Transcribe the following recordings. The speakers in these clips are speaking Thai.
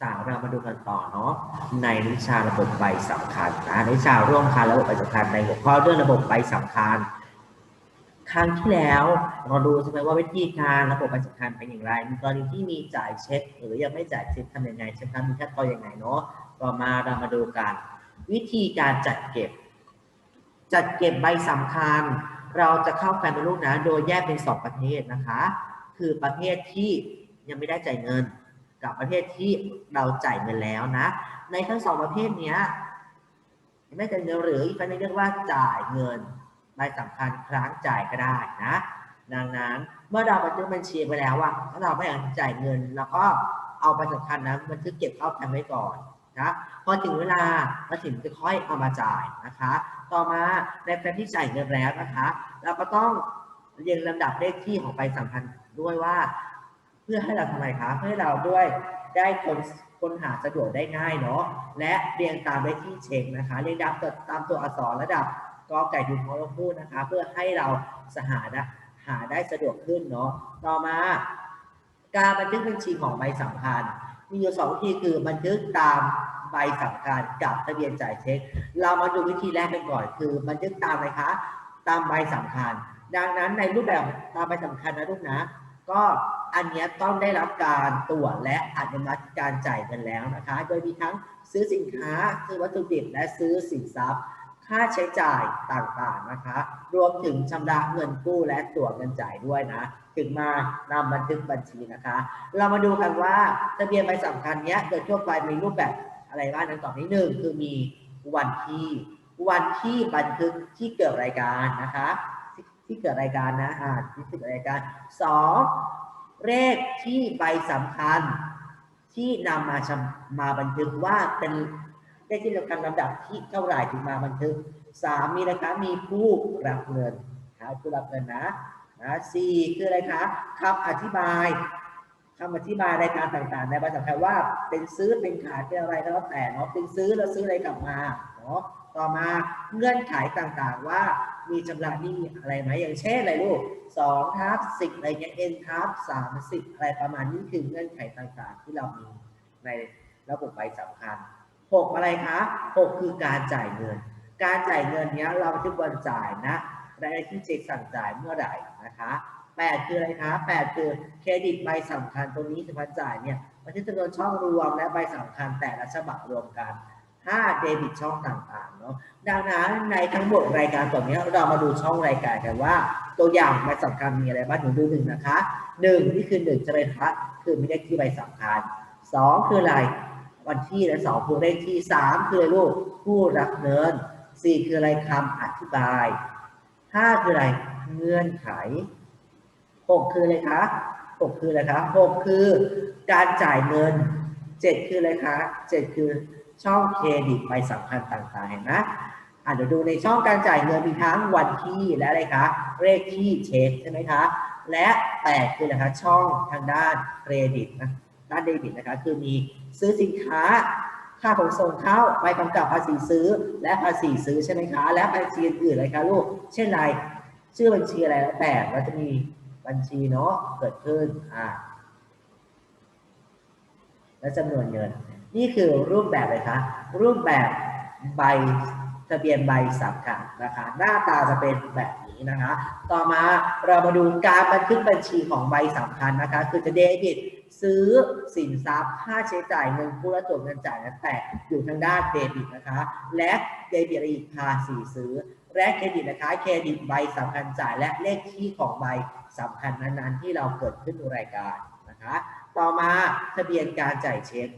สามเรามาดูกันต่อเนาะในวิชาระบบใบสำคัญนะในวิชาร่วมคันระบบใบสำคัญในหัวข้อเรื่องระบบใบสำคัญ ครั้งที่แล้วเราดูใช่ไหมว่าวิธีการระบบใบสำคัญเป็นอย่างไรมีกรณีที่มีจ่ายเช็ค หรือยังไม่จ่ายเช็คทำยังไงใช่ไหมครับมีขั้นตอนยังไงเนาะต่อมาเรามาดูกัน วิธีการจัดเก็บ จัดเก็บใบสำคัญ เราจะเข้าแฟนเป็นลูกนะโดยแยกเป็นสองประเภทนะคะ คือประเภทที่ยังไม่ได้จ่ายเงิน กับประเภทที่เราจ่ายเงินแล้วนะ ในทั้งสองประเภทเนี้ยไม่จ่ายเงินหรืออีกประเภทเรียกว่าจ่ายเงินใบสำคัญครั้งจ่ายก็ได้นะ ดังนั้นเมื่อเราบันทึกบัญชีไปแล้วว่าถ้าเราไม่อยากจ่ายเงิน แล้วก็เอาใบสำคัญนั้นบันทึกเก็บเข้าแฟ้มไว้ก่อนนะพอถึงเวลาเราถึงจะค่อยเอามาจ่ายนะคะ ต่อมาในแฟ้มที่จ่ายเงินแล้วนะคะ เราก็ต้องเรียงลำดับเลขที่ของใบสำคัญด้วยว่า พื่อให้เราทำไมคะเพื่อให้เราด้วยได้คนค้นหาสะดวกได้ง่ายเนาะและเรียงตามเลขที่เช็คนะคะเรียงตามตัวตามตัวอักษรระดับกอไก่ถึงฮอลพูดนะคะ เพื่อให้เราสหาได้หาได้สะดวกขึ้นเนาะต่อมา การบันทึกบัญชีของใบสำคัญ มีอยู่สองวิธีคือบันทึกตามใบสำคัญกับทะเบียนจ่ายเช็ค เรามาดูวิธีแรกกันก่อนคือ บันทึกตามอะไรคะตามใบสำคัญ ดังนั้นในรูปแบบตามใบสำคัญนะลูกนะ ก็ อันนี้ต้องได้รับการตรวจและอนุมัติการจ่ายเงินแล้วนะคะ โดยมีทั้งซื้อสินค้า ซื้อวัตถุดิบและซื้อสินทรัพย์ค่าใช้จ่ายต่างๆนะคะ รวมถึงชำระเงินกู้และตรวเงินจ่ายด้วยนะ ถึงมานำบันทึกบัญชีนะคะ เรามาดูกันว่าทะเบียนใบสำคัญเนี้ยโดยทั่วไปมีรูปแบบอะไรบ้างดังต่อไปนี้หนึ่งคือมีวันที่ วันที่บันทึกที่เกิดรายการนะคะ ที่ที่เกิดรายการนะอ่าที่เกิดรายการสอง เลขที่ใบสำคัญ ที่นำมาชมาบันทึกว่าเป็นเลขที่สำคัญลำดับที่เท่าไหร่ถึงมาบันทึกสามมีอะไรคะมีผู้รับเงินหาผู้รับเงินนะนะสี่คืออะไรคะคำอธิบายคำอธิบายรายการต่างๆ ในใบสำคัญว่าเป็นซื้อเป็นขายเป็นอะไรก็แล้วแต่เนาะเป็นซื้อแล้วซื้ออะไรกลับมาเนาะต่อมาเงื่อนไขต่างๆว่า มีชำระหนี้อะไรไหมอย่างเช่นอะไรลูกสองทับสิบอะไรเงี้ยเอ็นทับสามสิบอะไรประมาณนี้คือเงื่อนไขต่างๆ ที่เรามีในระบบใบสำคัญหกอะไรคะหกคือการจ่ายเงิน การจ่ายเงินเนี้ยเราทึกวันจ่ายนะรายที่เช็คสั่งจ่ายเมื่อไหร่นะคะแปดคืออะไรคะแปดคือเครดิตใบสำคัญตัวนี้สำคัญจ่ายเนี่ยบันทึกจำนวนช่องรวมและใบสำคัญแต่ละฉบับรวมกัน ห้าเดบิตช่องต่างๆเนาะดังนั้นในทั้งหมดรายการตัวนี้เรามาดูช่องรายการกันว่า ตัวอย่างใบสำคัญมีอะไรบ้างหนูดูหนึ่งนะคะหนึ่งนี่คือหนึ่งใช่ไหมคะคือมีเลขที่ใบสำคัญสองคืออะไรวันที่และสองคือเลขที่สามคืออะไรลูกผู้รับเงินสี่คืออะไรคำอธิบายห้าคืออะไรเงื่อนไขหกคืออะไรคะหกคืออะไรคะหกคือการจ่ายเงินเจ็ดคืออะไรคะเจ็ดคือ ช่องเครดิตใบสำคัญต่างๆเห็นไหมอะเดี๋ยวดูในช่องการจ่ายเงินมีทั้งวันที่และอะไรคะเลขที่เช็คใช่ไหมคะและแปดคืออะไรคะ ช่องทางด้านเครดิตนะด้านเดบิตนะคะ คือมีซื้อสินค้า ค่าขนส่งเข้าใบกำกับภาษีซื้อ และภาษีซื้อใช่ไหมคะ และบัญชีอื่นอะไรคะลูก เช่นไรชื่อบัญชีอะไรแล้วแต่เราจะมีบัญชีเนาะเกิดขึ้นอ่าและจำนวนเงิน นี่คือรูปแบบเลยคะรูปแบบใบทะเบียนใบสำคัญนะคะหน้าตาจะเป็นแบบนี้นะคะ ต่อมาเรามาดูการบันทึกบัญชีของใบสำคัญนะคะ คือจะเดบิตซื้อสินทรัพย์ค่าใช้จ่ายเงินกู้และตรวจเงินจ่ายนั้นแต่อยู่ทางด้านเดบิตนะคะ และเดบิตอีกภาษีซื้อและเครดิตนะคะเครดิตใบสำคัญจ่ายและเลขที่ของใบสำคัญนั้นๆ ที่เราเกิดขึ้นในรายการนะคะ ต่อมาทะเบียนการจ่ายเช็ค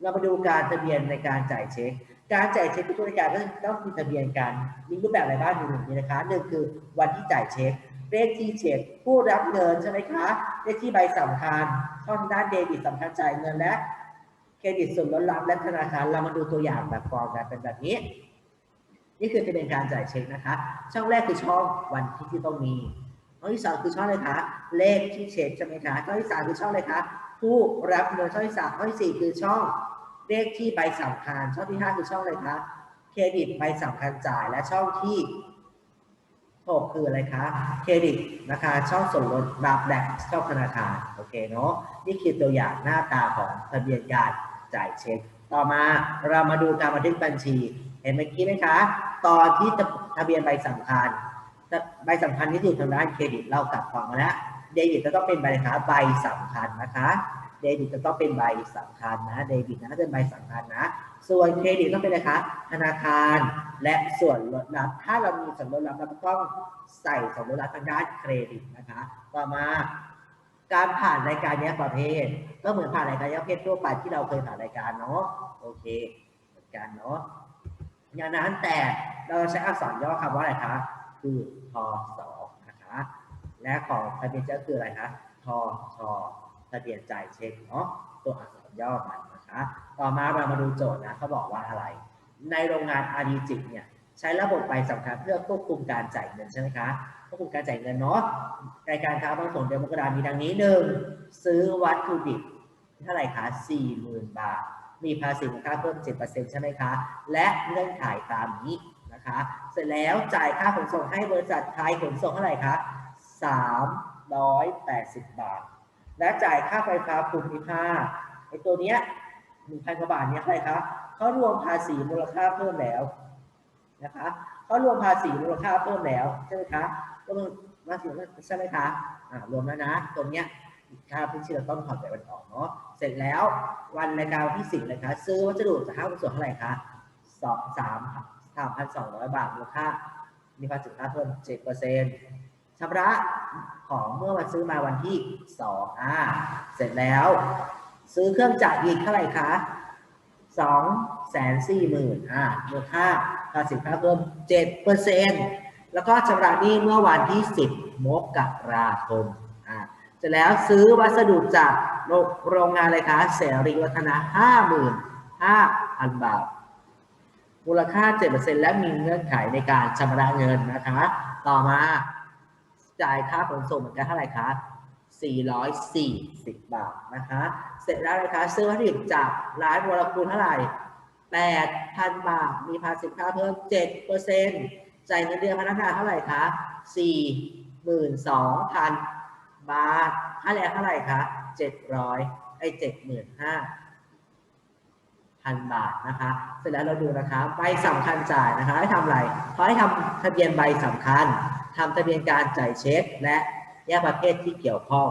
เรามาดูการทะเบียนในการจ่ายเช็ค การจ่ายเช็คทุกรายการก็ต้องมีทะเบียนกัน มีรูปแบบอะไรบ้างอยู่หนึ่งนี้นะคะหนึ่งคือวันที่จ่ายเช็ค เลขที่เช็ค ผู้รับเงินใช่ไหมคะ เลขที่ใบสำคัญช่องด้านเดบิตสำคัญจ่ายเงินและเครดิตส่วนลดรับและธนาคาร เรามาดูตัวอย่างแบบฟอร์มกันเป็นแบบนี้ นี่คือจะเป็นการจ่ายเช็คนะคะ ช่องแรกคือช่องวันที่ที่ต้องมีช่องที่สองคือช่องอะไรคะ เลขที่เช็คใช่ไหมคะ ช่องที่สามคือช่องอะไรคะ ผู้รับเงิน ช่องที่สามช่องที่สี่คือช่อง เลขที่ใบสำคัญ ช่องที่ห้าคือช่องอะไรคะเครดิตใบสำคัญจ่ายและช่องที่หกคืออะไรคะเครดิตนะคะช่องส่วนลดรับและช่องธนาคารโอเคเนาะนี่คือตัวอย่างหน้าตาของทะเบียนการจ่ายเช็ค ต่อมาเรามาดูการบันทึกบัญชี เห็นเมื่อกี้ไหมคะ ตอนที่ทะเบียนใบสำคัญใบสำคัญที่อยู่ทางด้านเครดิตเรากลับฝั่งมาแล้วเดบิตก็ต้องเป็นใบนะคะใบสำคัญนะคะ เดบิตก็ต้องเป็นใบสำคัญนะเดบิตนะเป็นใบสำคัญนะ ส่วนเครดิตต้องเป็นอะไรคะธนาคารและส่วนลดรับถ้าเรามีส่วนลดรับเราก็ต้องใส่ส่วนลดรับทางด้านเครดิตนะคะต่อมาการผ่านรายการแยกประเภท ก็เหมือนผ่านรายการแยกประเภททั่วไปที่เราเคยผ่านรายการเนาะโอเคเหมือนกันเนาะอย่างนั้นแต่เราใช้อักษรย่อคำว่าอะไรคะคือทอสอนะคะและของทะเบียนเจ้าคืออะไรคะทอชอ ทะเบียนจ่ายเช็คเนาะตัวอักษรย่อมันนะคะ ต่อมาเรามาดูโจทย์นะเขาบอกว่าอะไร ในโรงงานอารีจิกเนี่ยใช้ระบบใบสำคัญเพื่อควบคุมการจ่ายเงินใช่ไหมคะควบคุมการจ่ายเงินเนาะรายการค้าบางส่วนเดือนมกรามีดังนี้หนึ่งซื้อวัตถุดิบเท่าไหร่คะสี่หมื่นบาท มีภาษีมูลค่าเพิ่มเจ็ดเปอร์เซ็นต์ใช่ไหมคะ และเงื่อนไขตามนี้นะคะ เสร็จแล้วจ่ายค่าขนส่งให้บริษัทไทยขนส่งเท่าไหร่คะสามร้อยแปดสิบบาท และจ่ายค่าไฟฟ้าภูมิภาคไอ้ตัวเนี้ยหนึ่งพันกว่าบาทเนี้ยเท่าไหร่คะเขารวมภาษีมูลค่าเพิ่มแล้วนะคะเขารวมภาษีมูลค่าเพิ่มแล้วใช่ไหมคะรวมภาษีใช่ไหมคะอ่ารวมแล้วนะตรงเนี้ยค่าพื้นที่เราต้องถอดแบบมันออกเนาะเสร็จแล้ววันรายการที่สิบเลยคะซื้อวัสดุจากห้างส่งเท่าไหร่คะสองสามสามพันสองร้อยบาทมูลค่ามีภาษีมูลค่าเพิ่มเจ็ดเปอร์เซ็นต์ ชำระของเมื่อวันซื้อมาวันที่สองอ่าเสร็จแล้ว ซื้อเครื่องจักรอีกเท่าไหร่คะสองแสนสี่หมื่นอ่ามูลค่าภาษีค่าเพิ่มเจ็ดเปอร์เซ็นต์แล้วก็ชำระหนี้เมื่อวันที่สิบมกราคมอ่าเสร็จแล้วซื้อวัสดุจากโรงโรงงานอะไรคะเสรีวัฒนะห้าหมื่นห้าพันบาท มูลค่า7%และมีเงื่อนไขในการชำระเงินนะคะ ต่อมา จ่ายค่าขนส่งเหมือนกันเท่าไหร่คะ440 บาทนะคะ เสร็จแล้วนะคะซื้อวัตถุดิบจากร้านวรคุณเท่าไหร่ 8,000 บาท มีภาษีค่าเพิ่ม 7%จ่ายเงินเดือนพนักงานเท่าไหร่คะ42,000 บาทค่าแรงเท่าไหร่คะ700ไอ้75,000บาทนะคะ เสร็จแล้วเราดูนะคะ ใบสำคัญจ่ายนะคะ ให้ทำอะไรเขาให้ทำทะเบียนใบสำคัญ ทำทะเบียนการจ่ายเช็ค และแยกประเภทที่เกี่ยวข้อง